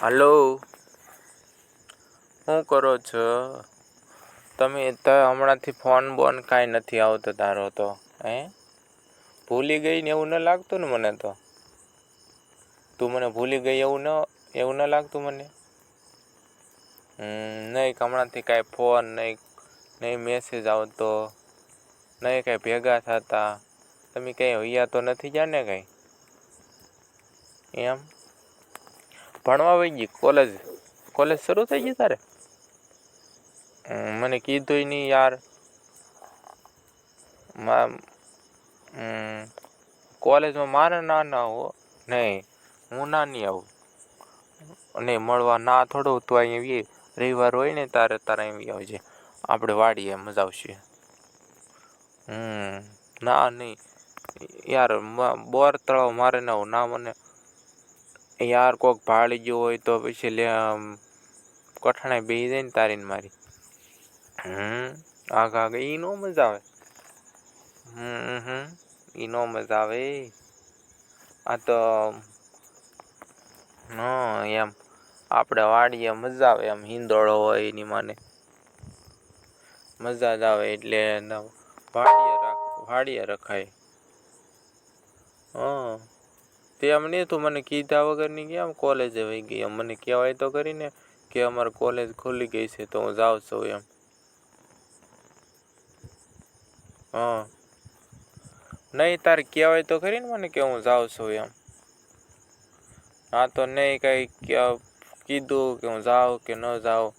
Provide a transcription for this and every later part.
Hello. શું કરો છો? તમે તો હમણાંથી ફોન બોન કાંઈ નથી આવતો તારો તો, હે? ભૂલી ગઈ ને એવું ન લાગતું ને મને તો? તું મને ભૂલી ગઈ એવું ન એવું ન લાગતું મને? નહીં હમણાંથી કાંઈ ફોન નહીં નહીં મેસેજ આવતો, નહીં કાંઈ ભેગા થતા. તમે કંઈ હૈયા તો નથી જાણે કાંઈ? એમ? ભણવા વહી ગઈ કોલેજ કોલેજ શરૂ થઈ ગઈ તારે? મને કીધું નહીં યાર. કોલેજમાં મારે ના ના હો, નહીં, હું ના નહીં આવું. અને મળવા ના થોડો તો અહીંયા રવિવાર હોય ને તારે તારે અહીં આવજે. આપણે વાડીએ મજા આવશે. હમ, ના નહીં. યાર બોર તળાવ મારે ના ના મને યાર કોક ભાળી ગયો હોય તો પછી લે કઠણાઈ બેસી જાય ને તારી ને મારી. હમ, આગ આગ. એ નો મજા આવે. હમ હમ એ નો મજા આવે. આ તો હા, એમ. આપણે વાડીએ મજા આવે એમ હિંદોળો હોય એની માને. મજા જ આવે એટલે વાડીએ રાખ, વાડીએ રખાય. હા. તે એમ નહીં તું મને કીધા વગરની કેમ કોલેજે વહી ગઈ. એમ મને કહેવાય તો કરીને કે અમારે કોલેજ ખુલી ગઈ છે તો હું જાઉં છું એમ. હા. નહીં, તારે કહેવાય તો કરીને મને કે હું જાઉં છું એમ. હા તો નહીં કંઈ કીધું કે હું જાઉં કે ન જાઉં.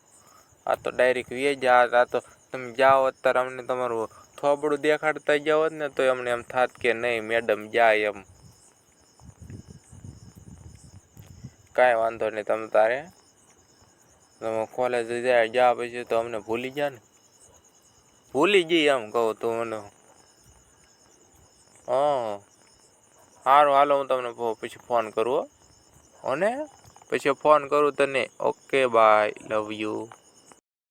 આ તો ડાયરેક્ટ વી જ, આ તો તમે જાઓ અત્યારે, અમને તમારું થોબડું દેખાડતા જાઓ ને તો અમને એમ થાત કે નહીં મેડમ જાય એમ. કાંઈ વાંધો નહીં તમે તારે. તમે કોલેજ જાય જા પછી તો અમને ભૂલી ગયા ને. ભૂલી ગઈ એમ કહું તું મને. હા. સારું હાલો, હું તમને પછી ફોન કરું અને? પછી ફોન કરું તને ઓકે બાય લવ યુ